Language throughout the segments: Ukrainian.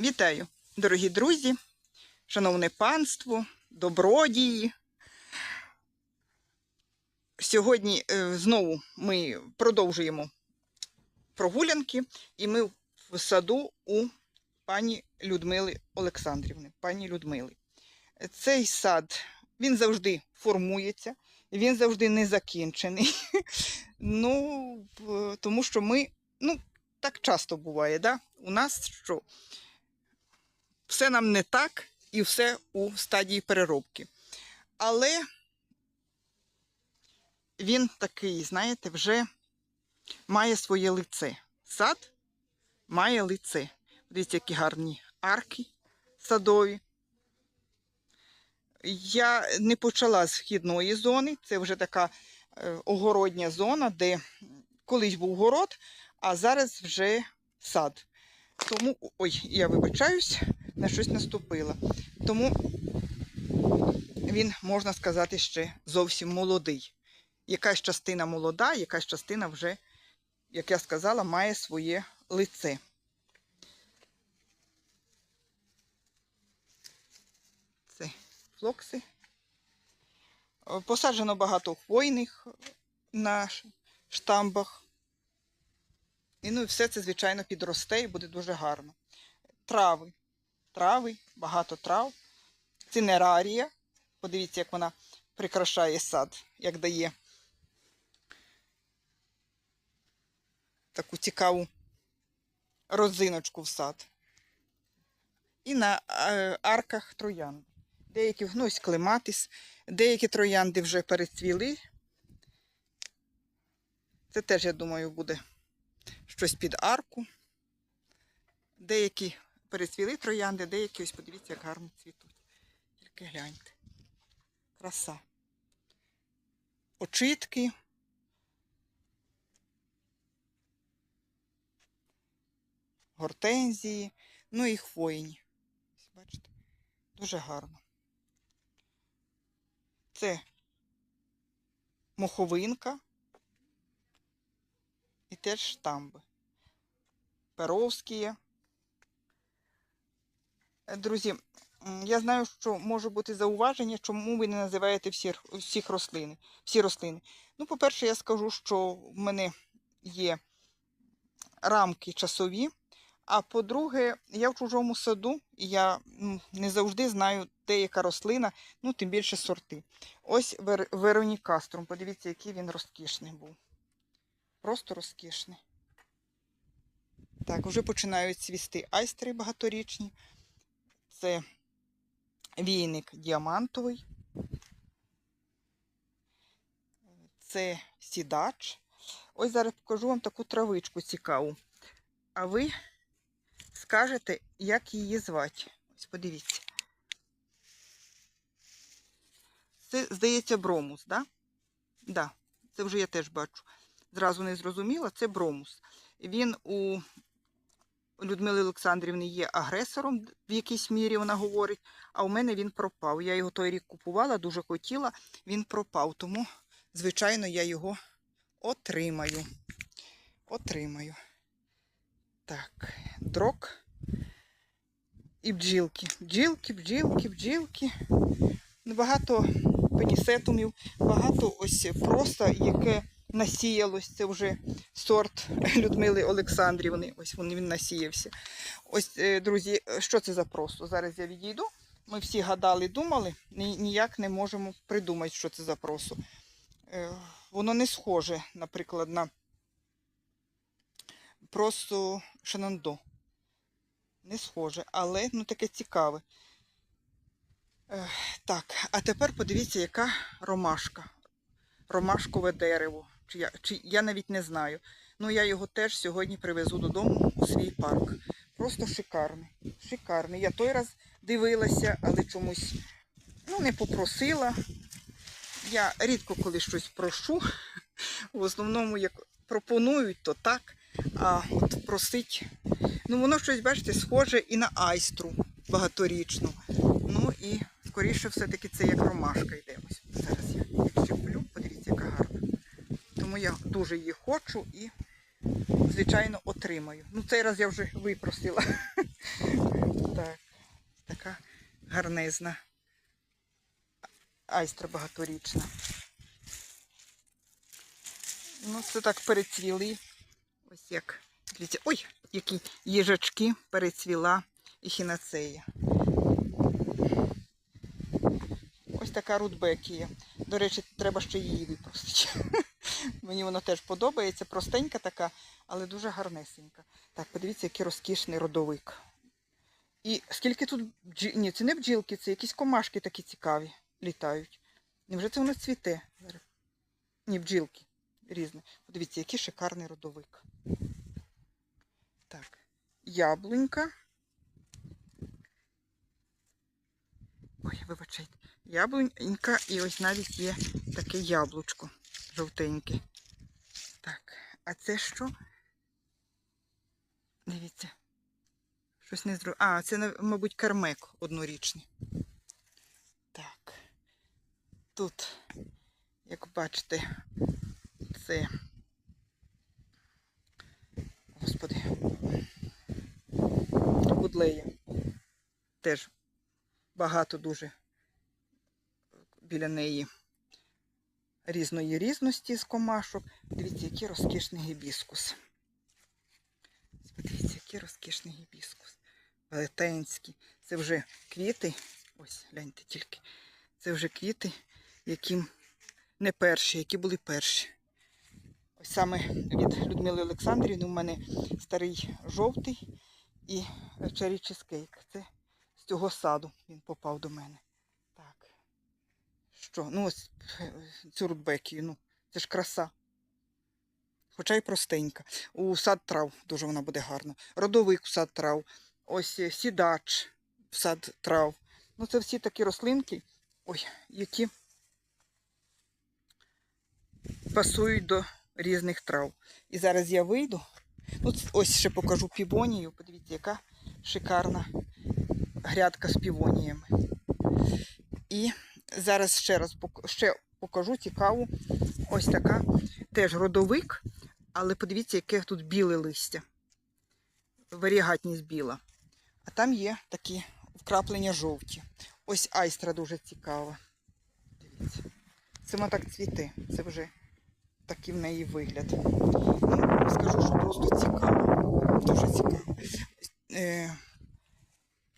Вітаю, дорогі друзі, шановне панство, добродії. Сьогодні е, знову ми продовжуємо прогулянки, і ми в саду у пані Людмили Олександрівни. Пані Людмили. Цей сад він завжди формується, він завжди не закінчений. Ну, тому що ми, ну, так часто буває, да? у нас що? Все нам не так і все у стадії переробки. Але він такий, знаєте, вже має своє лице. Сад має лице. Дивіться, які гарні арки садові. Я не почала з вхідної зони, це вже така е, огородня зона, де колись був город, а зараз вже сад. Тому, ой, я вибачаюсь, на щось наступила. Тому він, можна сказати, ще зовсім молодий. Якась частина молода, якась частина вже, як я сказала, має своє лице. Це флокси. Посаджено багато хвойних на штамбах. І ну все це, звичайно, підросте і буде дуже гарно. Трави. Трави, багато трав. Цинерарія. Подивіться, як вона прикрашає сад, як дає таку цікаву розиночку в сад. І на е, арках троянд. Деякі, ну, ось клематис, деякі троянди вже перецвіли. Це теж, я думаю, буде щось під арку. Деякі перецвіли троянди, деякі, ось подивіться, як гарно цвітуть. Тільки гляньте. Краса. Очитки. Гортензії, ну і хвойні. Бачите, дуже гарно. Це моховинка і теж штамби. Перовські. Е, Друзі, я знаю, що може бути зауваження, чому ви не називаєте всі, всіх рослини, всі рослини. Ну, по-перше, я скажу, що в мене є рамки часові. А по-друге, я в чужому саду, і я не завжди знаю, де яка рослина, ну, тим більше сорти. Ось Вер... Веронікаструм. Подивіться, який він розкішний був. Просто розкішний. Так, вже починають цвісти айстри багаторічні. Це війник діамантовий. Це сідач. Ось зараз покажу вам таку травичку цікаву. А ви скажете, як її звати. Ось подивіться. Це, здається, бромус, так? Да? Да, це вже я теж бачу. Зразу не зрозуміла, це бромус. Він у Людмили Олександрівни є агресором, в якійсь мірі вона говорить, а у мене він пропав. Я його той рік купувала, дуже хотіла, він пропав. Тому, звичайно, я його отримаю. Отримаю. Так, дрок і бджілки. Бджілки, бджілки, бджілки. Багато пенісетумів, багато ось просто, яке насіялось. Це вже сорт Людмили Олександрівни. Ось він, він насіявся. Ось, е, друзі, що це за просто? Зараз я відійду. Ми всі гадали, думали, ні- ніяк не можемо придумати, що це за просо. Е, Воно не схоже, наприклад, на просто шанандо. Не схоже, але ну таке цікаве. Ех, Так, а тепер подивіться, яка ромашка. Ромашкове дерево. Чи я, чи я навіть не знаю. Ну, я його теж сьогодні привезу додому у свій парк. Просто шикарний. Шикарний. Я той раз дивилася, але чомусь ну, не попросила. Я рідко коли щось прошу. В основному, як пропонують, то так. А от просить. Ну, воно щось, бачите, схоже і на айстру багаторічну. Ну і скоріше все-таки це як ромашка йде. Ось зараз я щеплю, подивіться, яка гарна. Тому я дуже її хочу і, звичайно, отримаю. Ну, цей раз я вже випросила. така гарнизна. Айстра багаторічна. Ну, це так перецвіли. Ось як. Дивіться, ой, які їжачки перецвіла ехінацея. Ось така рудбекія. До речі, треба ще її випросити. Мені вона теж подобається. Простенька така, але дуже гарнесенька. Так, подивіться, який розкішний родовик. І скільки тут бджі... Ні, це не бджілки, це якісь комашки такі цікаві літають. Невже це воно цвіте? Ні, бджілки різні. Подивіться, який шикарний родовик. Так, яблунька. Ой, вибачайте. Яблунька і ось навіть є таке яблучко жовтеньке. Так, а це що? Дивіться. Щось не зрозуміло. А, це, мабуть, кармек однорічний. Так. Тут, як бачите, це. Господи. Будлея. Теж багато дуже біля неї різної різності з комашок. Дивіться, який розкішний гібіскус. Подивіться, який розкішний гібіскус. Велетенський. Це вже квіти. Ось, гляньте тільки. Це вже квіти, які не перші, які були перші. Ось саме від Людмили Олександрівни у мене старий жовтий і чері чизкейк. Це з цього саду він попав до мене. Що? Ну, ось цю рудбекію, ну, це ж краса. Хоча й простенька. У сад трав дуже вона буде гарна. Родовик в сад трав. Ось е, сідач в сад трав. Ну, це всі такі рослинки, ой, які пасують до різних трав. І зараз я вийду. Ну, ось ще покажу півонію. Подивіться, яка шикарна грядка з півоніями. І зараз ще раз ще покажу цікаву ось така теж родовик, але подивіться, яке тут біле листя. Варігатність біла. А там є такі вкраплення жовті. Ось айстра дуже цікава. Дивіться. Це вона так цвіте. Це вже такий в неї вигляд. Ну, скажу, що просто цікаво. Дуже цікаво. Е,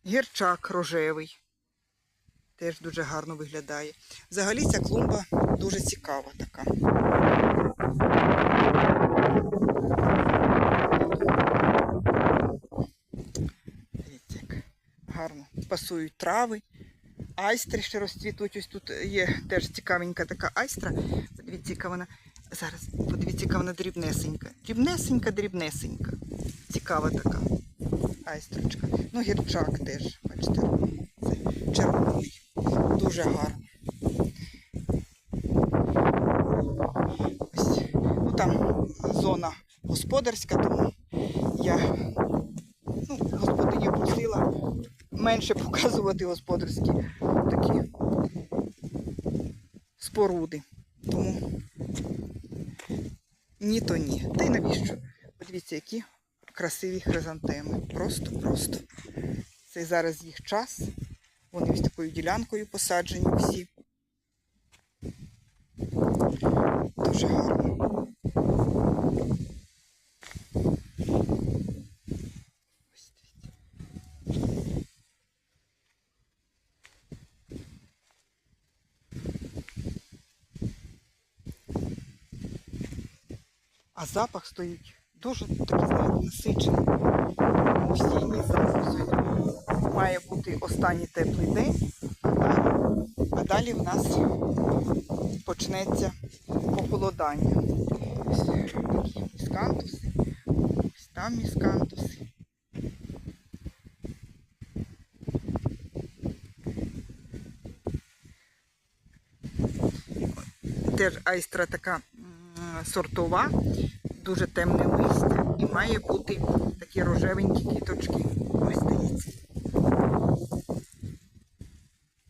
гірчак рожевий. Теж дуже гарно виглядає. Взагалі ця клумба дуже цікава така. Гарно пасують трави. Айстри ще розцвітуть. Ось тут є теж цікавенька така айстра. Подивіться, яка вона. Зараз, подивіться, яка вона дрібнесенька. Дрібнесенька, дрібнесенька. Цікава така айстрочка. Ну, гірчак теж, бачите. Дуже гарно. Ну там зона господарська, тому я ну, господиня просила менше показувати господарські такі споруди. Тому ні то ні. Та й навіщо? Подивіться, які красиві хризантеми. Просто-просто. Це зараз їх час. Вони ось такою ділянкою посаджені всі. Дуже гарно. А запах стоїть дуже такий, знаєте, насичений. Осінній запах сьогодні. Має бути останній теплий день, а далі, в нас почнеться похолодання. Ось такі міскантуси, ось там міскантуси. Теж айстра така сортова, дуже темне листя і має бути такі рожевенькі квіточки. Ось дивіться.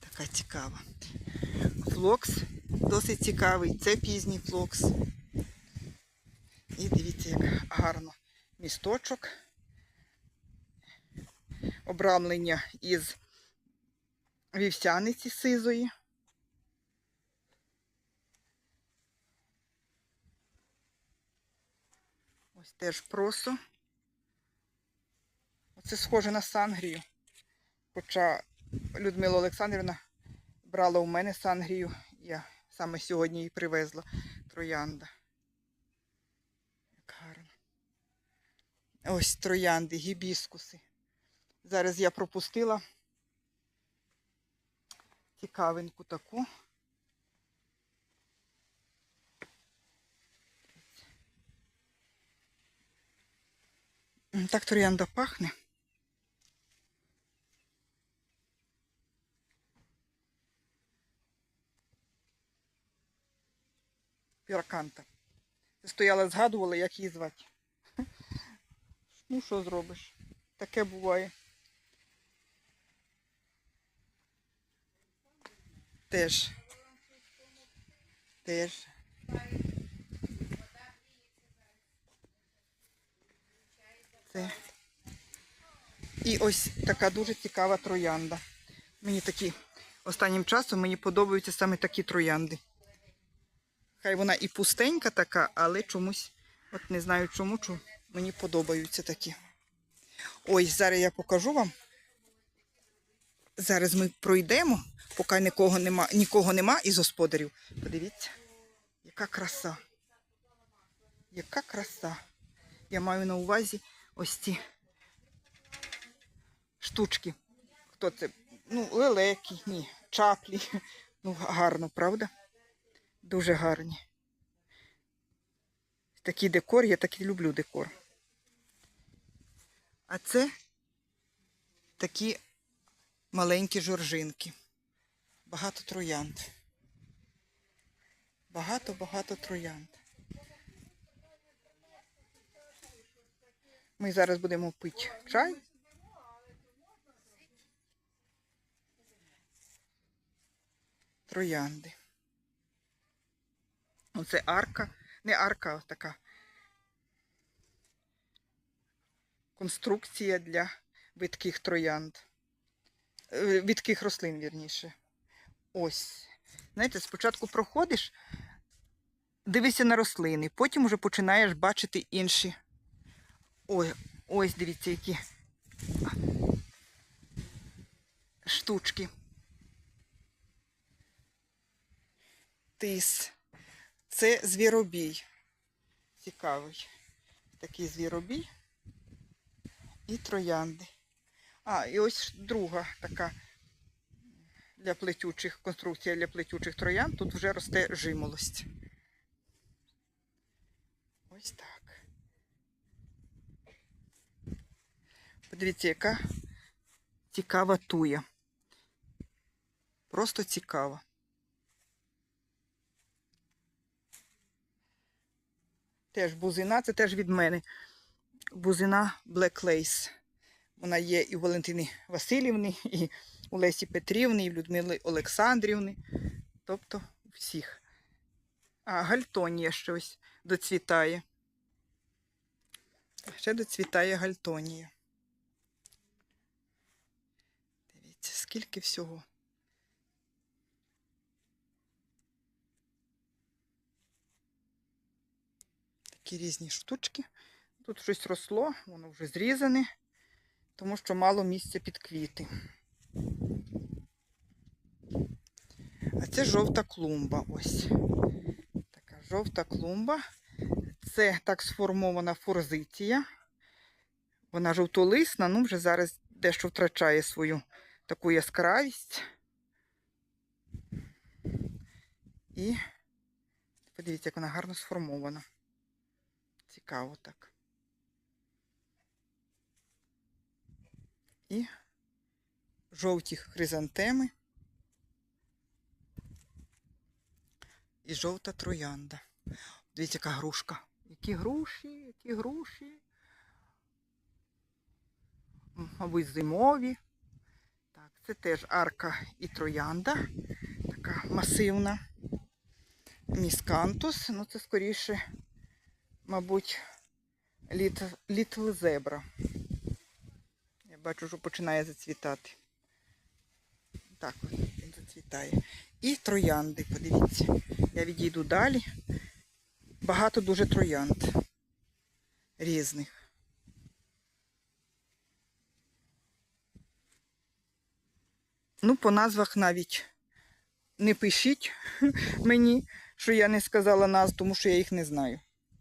Така цікава. Флокс досить цікавий. Це пізній флокс. І дивіться, як гарно місточок. Обрамлення із вівсяниці сизої. Ось теж просо. Оце схоже на сангрію. Хоча Людмила Олександрівна брала у мене сангрію. Я саме сьогодні її привезла. Троянда. Як гарно. Ось троянди, гібіскуси. Зараз я пропустила цікавинку таку. Так троянда пахне. Піраканта. Стояла, згадувала, як її звати. Ну, що зробиш? Таке буває. Теж. Теж. Це. І ось така дуже цікава троянда. Мені такі останнім часом мені подобаються саме такі троянди. Хай вона і пустенька така, але чомусь, от не знаю чому, чому мені подобаються такі. Ось зараз я покажу вам. Зараз ми пройдемо, поки нікого нема, нікого нема із господарів. Подивіться, яка краса. Яка краса. Я маю на увазі ось ці штучки. Хто це? Ну, лелеки, ні, чаплі. Ну, гарно, правда? Дуже гарні. Такий декор, я так і люблю декор. А це такі маленькі жоржинки. Багато троянд. Багато-багато троянд. Ми зараз будемо пити чай. Троянди. Оце арка. Не арка, а така конструкція для видких троянд. Е, Видких рослин, вірніше. Ось. Знаєте, спочатку проходиш, дивишся на рослини, потім вже починаєш бачити інші. Ой, ось дивіться, які штучки. Тис. Це звіробій. Цікавий. Такий звіробій і троянди. А, і ось друга така для плетючих, конструкція для плетючих троянд. Тут вже росте жимолость. Ось так. Подивіться, яка цікава туя. Просто цікава. Теж бузина, це теж від мене. Бузина Black Lace. Вона є і у Валентини Васильівни, і у Лесі Петрівни, і в Людмили Олександрівни. Тобто всіх. А гальтонія щось доцвітає. Ще доцвітає гальтонія. Дивіться, скільки всього. Такі різні штучки. Тут щось росло, воно вже зрізане, тому що мало місця під квіти. А це жовта клумба. Ось. Така жовта клумба. Це так сформована форзиція. Вона жовтолисна, ну вже зараз дещо втрачає свою таку яскравість. І подивіться, як вона гарно сформована. Цікаво так. І жовті хризантеми. І жовта троянда. Дивіться, яка грушка. Які груші, які груші. Мабуть, зимові. Так, це теж арка і троянда. Така масивна. Міскантус. Ну, це скоріше, мабуть, літ, літл зебра. Я бачу, що починає зацвітати. Так він зацвітає. І троянди, подивіться. Я відійду далі. Багато дуже троянд різних. Ну, по назвах навіть не пишіть мені, що я не сказала назв, тому що я їх не знаю.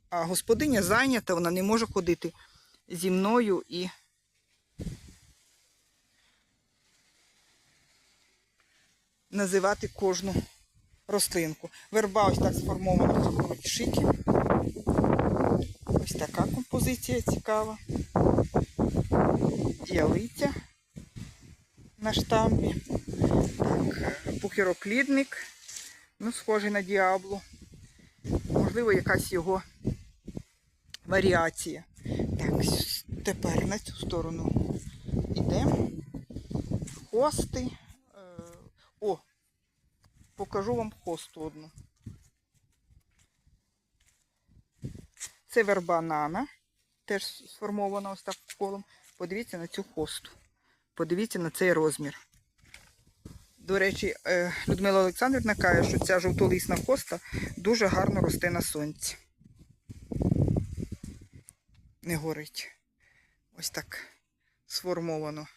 А господиня зайнята, вона не може ходити зі мною і називати кожну рослинку. Верба ось так сформована в. Ось така композиція цікава. Ялиця на штампі. Так, пухіроклідник, ну, схожий на діаблу. Можливо, якась його варіація. Так, тепер на цю сторону йдемо. Хости. Е, О, покажу вам хосту одну. Це верба нана, теж сформована ось так колом. Подивіться на цю хосту. Подивіться на цей розмір. До речі, е, Людмила Олександрівна каже, що ця жовтолисна хоста дуже гарно росте на сонці. Не горить. Ось так сформовано.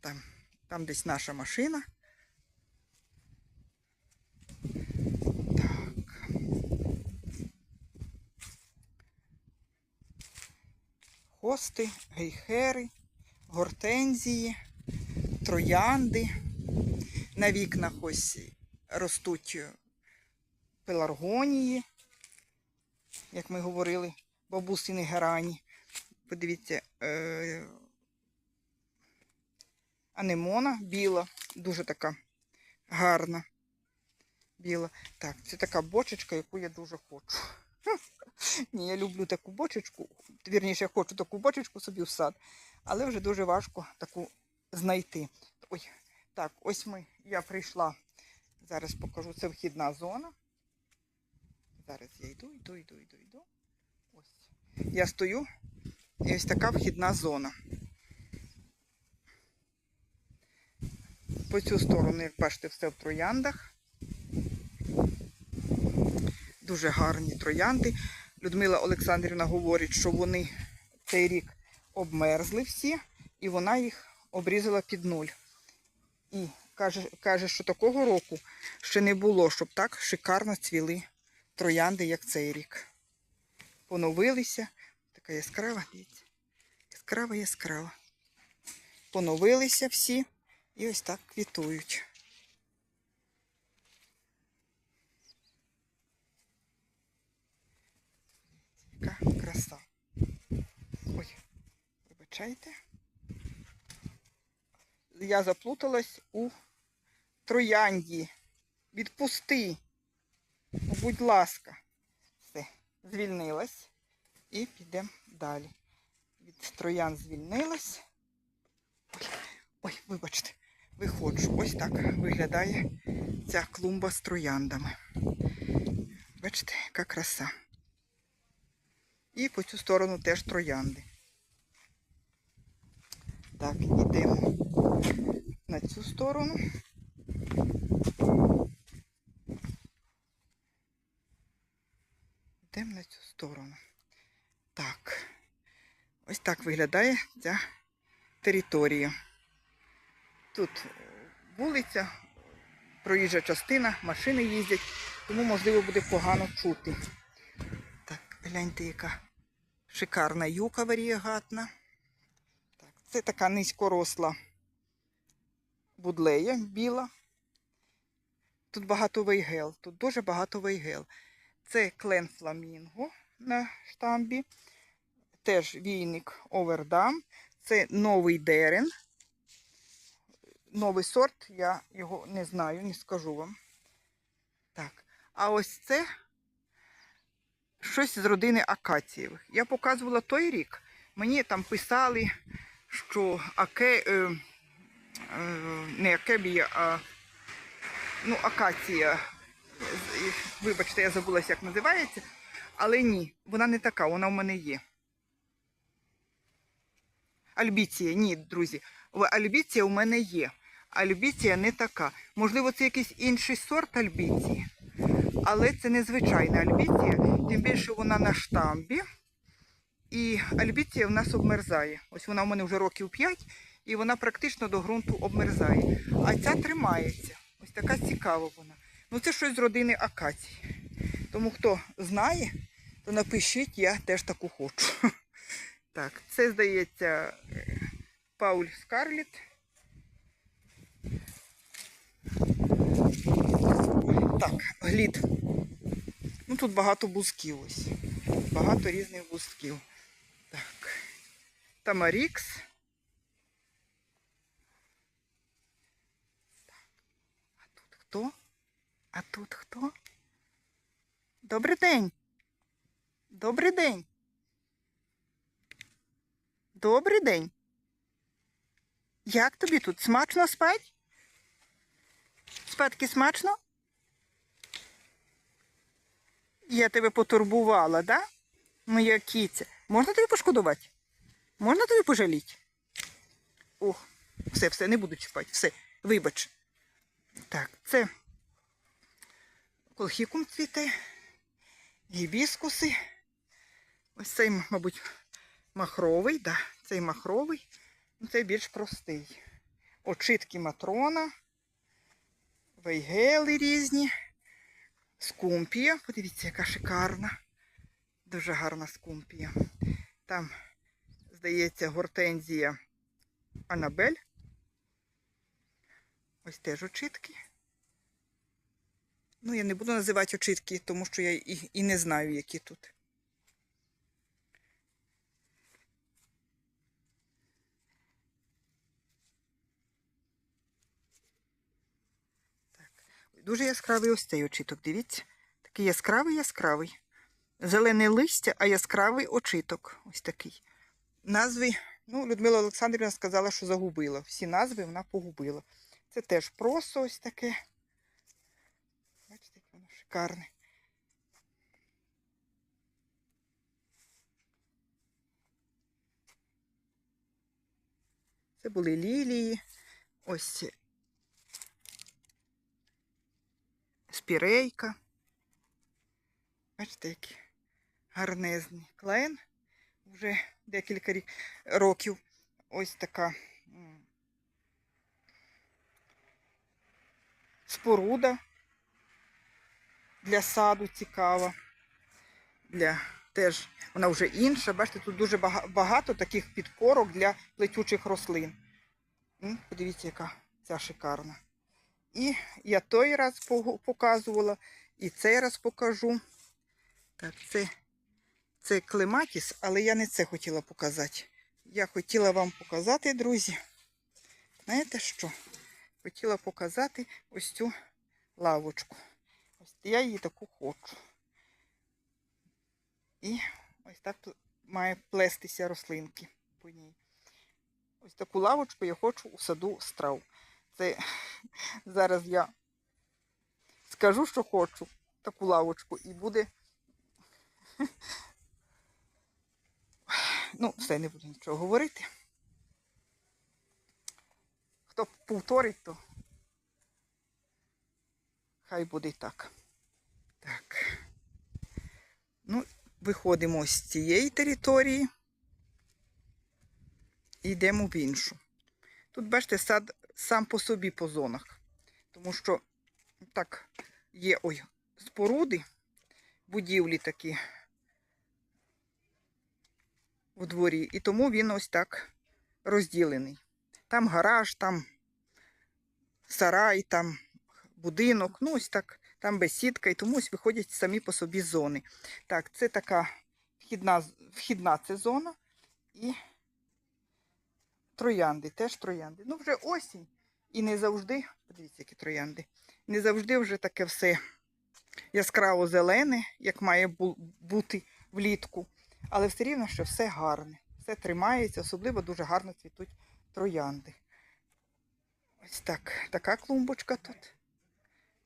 Там, там десь наша машина. Так. Хости, гейхери, гортензії, троянди. На вікнах ось ростуть пеларгонії, як ми говорили, бабусини герані. Подивіться, е- анемона біла, дуже така гарна. Біла. Так, це така бочечка, яку я дуже хочу. Ні, я люблю таку бочечку. Вірніше, я хочу таку бочечку собі в сад, але вже дуже важко таку знайти. Ой, так, ось ми, я прийшла. Зараз покажу, це вхідна зона. Зараз я йду, йду, йду, йду, йду. Я стою, і ось така вхідна зона. По цю сторону, як бачите, все в трояндах. Дуже гарні троянди. Людмила Олександрівна говорить, що вони цей рік обмерзли всі, і вона їх обрізала під нуль. І каже, каже, що такого року ще не було, щоб так шикарно цвіли троянди, як цей рік. Поновилися. Така яскрава, дивіться. Яскрава, яскрава. Поновилися всі і ось так квітують. Яка краса. Ой, вибачайте. Я заплуталась у троянді. Відпусти. Будь ласка. Все, звільнилась. І підемо далі. Від троян звільнилась. Ой, ой, вибачте, виходжу. Ось так виглядає ця клумба з трояндами. Бачите, яка краса. І по цю сторону теж троянди. Так, йдемо на цю сторону. Йдемо на цю сторону. Так. Ось так виглядає ця територія. Тут е, вулиця, проїжджа частина, машини їздять, тому можливо буде погано чути. Так, гляньте, яка шикарна юка варієгатна. Так, це така низькоросла будлея біла. Тут багато вейгел, тут дуже багато вейгел. Це клен фламінго на штамбі. Теж війник овердам. Це новий дерен. Новий сорт, я його не знаю, не скажу вам. Так, а ось це щось з родини акацієвих. Я показувала той рік. Мені там писали, що аке, е, е, не акебія, а ну, акація. Вибачте, я забулася, як називається. Але ні, вона не така, вона в мене є. Альбіція, ні, друзі. Альбіція у мене є. альбіція не така. Можливо, це якийсь інший сорт альбіції, але це незвичайна альбіція, тим більше вона на штамбі. І альбіція в нас обмерзає. Ось вона в мене вже років 5, і вона практично до ґрунту обмерзає. А ця тримається. Ось така цікава вона. Ну це щось з родини акації. Тому хто знає, то напишіть, я теж таку хочу. Так, це здається Пауль Скарліт. Так, глід. Ну тут багато бузків ось. Багато різних бузків. Так. Тамарікс. А тут хто? А тут хто? Добрий день. Добрий день. Добрий день. Як тобі тут? Смачно спать? Спадки смачно? Я тебе потурбувала, да? Моя кіця. Можна тобі пошкодувати? Можна тобі пожаліти? Ох, все, все, не буду чіпати. Все, вибач. Так, це колхікум цвіте, гібіскуси. Ось цей, мабуть, махровий, да, цей махровий, ну, цей більш простий. Очитки матрона, вейгели різні, скумпія. Подивіться, яка шикарна. Дуже гарна скумпія. Там, здається, гортензія Анабель. Ось теж очитки. Ну, я не буду називати очитки, тому що я і, і не знаю, які тут. Дуже яскравий ось цей очиток, дивіться. Такий яскравий, яскравий. Зелене листя, а яскравий очиток. Ось такий. Назви, ну, Людмила Олександрівна сказала, що загубила. Всі назви вона погубила. Це теж просто ось таке. Бачите, як воно шикарне. Це були лілії. Ось спірейка. Бачите, які гарнезні клен. Вже декілька років. Ось така споруда для саду цікава. Для теж вона вже інша. Бачите, тут дуже багато таких підпорок для плетючих рослин. Подивіться, яка ця шикарна. І я той раз показувала, і цей раз покажу. Так, це, це клематіс, але я не це хотіла показати. Я хотіла вам показати, друзі. Знаєте що? Хотіла показати ось цю лавочку. Ось я її таку хочу. І ось так має плестися рослинки по ній. Ось таку лавочку я хочу у саду страв. Це зараз я скажу, що хочу таку лавочку, і буде. Ну, все, не буду нічого говорити. Хто повторить, то хай буде так. Так. Ну, виходимо з цієї території і йдемо в іншу. Тут, бачите, сад сам по собі по зонах. Тому що так, є ой, споруди, будівлі такі у дворі. І тому він ось так розділений. Там гараж, там сарай, там будинок, ну ось так, там бесідка, і тому ось виходять самі по собі зони. Так, це така вхідна, вхідна це зона і троянди, теж троянди. Ну, вже осінь. І не завжди, подивіться, які троянди, не завжди вже таке все яскраво зелене, як має бу- бути влітку. Але все рівно, що все гарне, все тримається, особливо дуже гарно цвітуть троянди. Ось так, така клумбочка тут.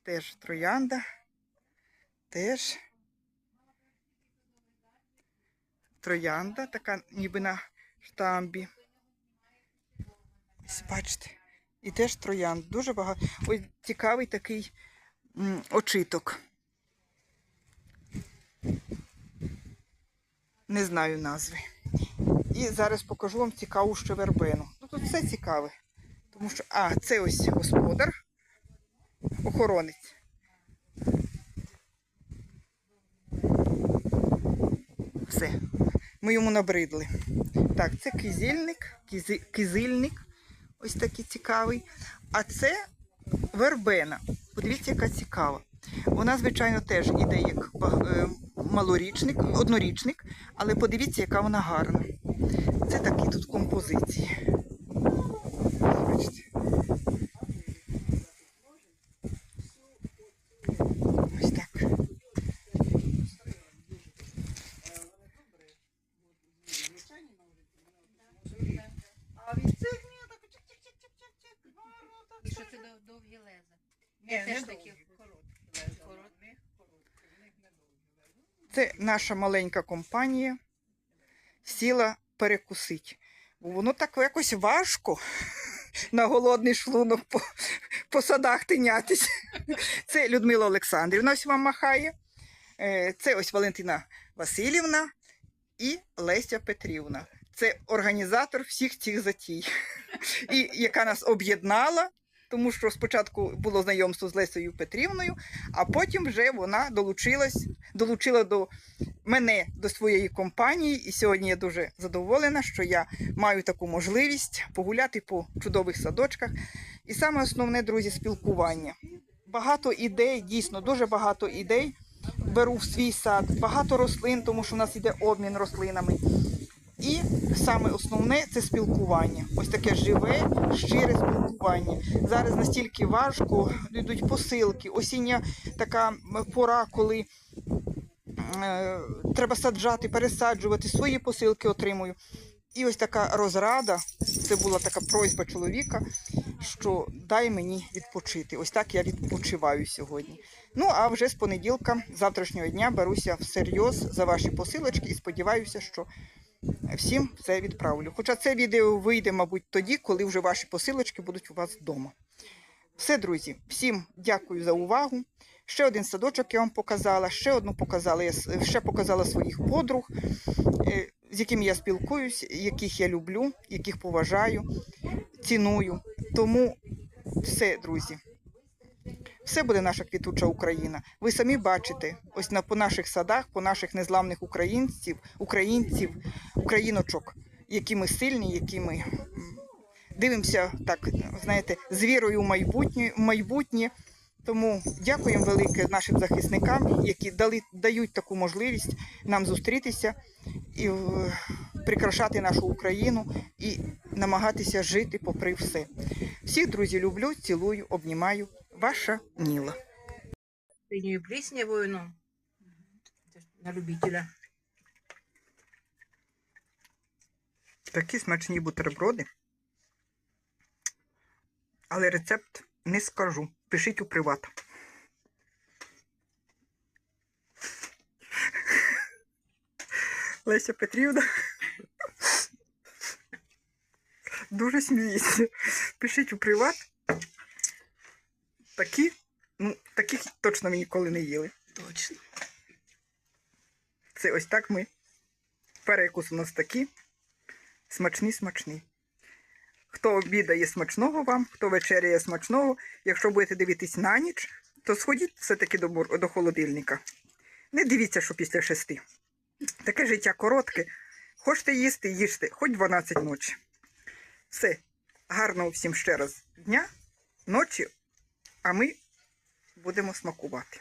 Теж троянда. Теж троянда, така ніби на штамбі. Ось бачите. І теж троянд. Дуже багато. Ось цікавий такий очиток. Не знаю назви. І зараз покажу вам цікаву ще вербену. Ну тут все цікаве. Тому що, а, це ось господар, охоронець. Все. Ми йому набридли. Так, це кизильник, кизи, кизильник. Ось такий цікавий. А це вербена. Подивіться, яка цікава. Вона, звичайно, теж іде як е, малорічник, однорічник, але подивіться, яка вона гарна. Це такі тут композиції. Бачите. Ось так. А від цих ні, так чик-чик-чик-чик-чик. Гарно так. І що це дов- довгі леза. Ні, Теж не такі довгі, короткі. короткі. Це наша маленька компанія сіла перекусить. Бо воно так якось важко на голодний шлунок по, по садах тинятись. Це Людмила Олександрівна ось вам махає. Е, Це ось Валентина Васильівна і Леся Петрівна. Це організатор всіх цих затій, і яка нас об'єднала, тому що спочатку було знайомство з Лесею Петрівною, а потім вже вона долучилась, долучила до мене до своєї компанії. І сьогодні я дуже задоволена, що я маю таку можливість погуляти по чудових садочках. І саме основне, друзі, спілкування. Багато ідей, дійсно, дуже багато ідей беру в свій сад, багато рослин, тому що в нас йде обмін рослинами. І саме основне це спілкування. Ось таке живе, щире спілкування. Зараз настільки важко йдуть посилки, осіння така пора, коли е, треба саджати, пересаджувати, свої посилки отримую. І ось така розрада, це була така просьба чоловіка, що дай мені відпочити. Ось так я відпочиваю сьогодні. Ну а вже з понеділка, завтрашнього дня, беруся всерйоз за ваші посилочки і сподіваюся, що всім все відправлю. Хоча це відео вийде, мабуть, тоді, коли вже ваші посилочки будуть у вас вдома. Все, друзі, всім дякую за увагу. Ще один садочок я вам показала, ще одну показала, я ще показала своїх подруг, е, з якими я спілкуюсь, яких я люблю, яких поважаю, ціную. Тому все, друзі. Все буде наша квітуча Україна. Ви самі бачите, ось на по наших садах, по наших незламних українців, українців, україночок, які ми сильні, які ми дивимося так, знаєте, з вірою в майбутнє. в майбутнє. Тому дякуємо велике нашим захисникам, які дали, дають таку можливість нам зустрітися і прикрашати нашу Україну і намагатися жити попри все. Всіх друзі люблю, цілую, обнімаю. Ваша Ніла. Синьою пліснявою, ну, на любителя. Такі смачні бутерброди. Але рецепт не скажу. Пишіть у приват. Леся Петрівна. Дуже сміється. Пишіть у приват. Такі, ну, таких точно ми ніколи не їли. Точно. Це ось так ми. Перекус у нас такі. Смачні, смачні. Хто обідає смачного вам, хто вечеряє смачного. Якщо будете дивитись на ніч, то сходіть все-таки до, до холодильника. Не дивіться, що після шести. Таке життя коротке. Хочете їсти, їжте, хоч 12 ночі. Все. Гарного всім ще раз дня, ночі, а ми будемо смакувати.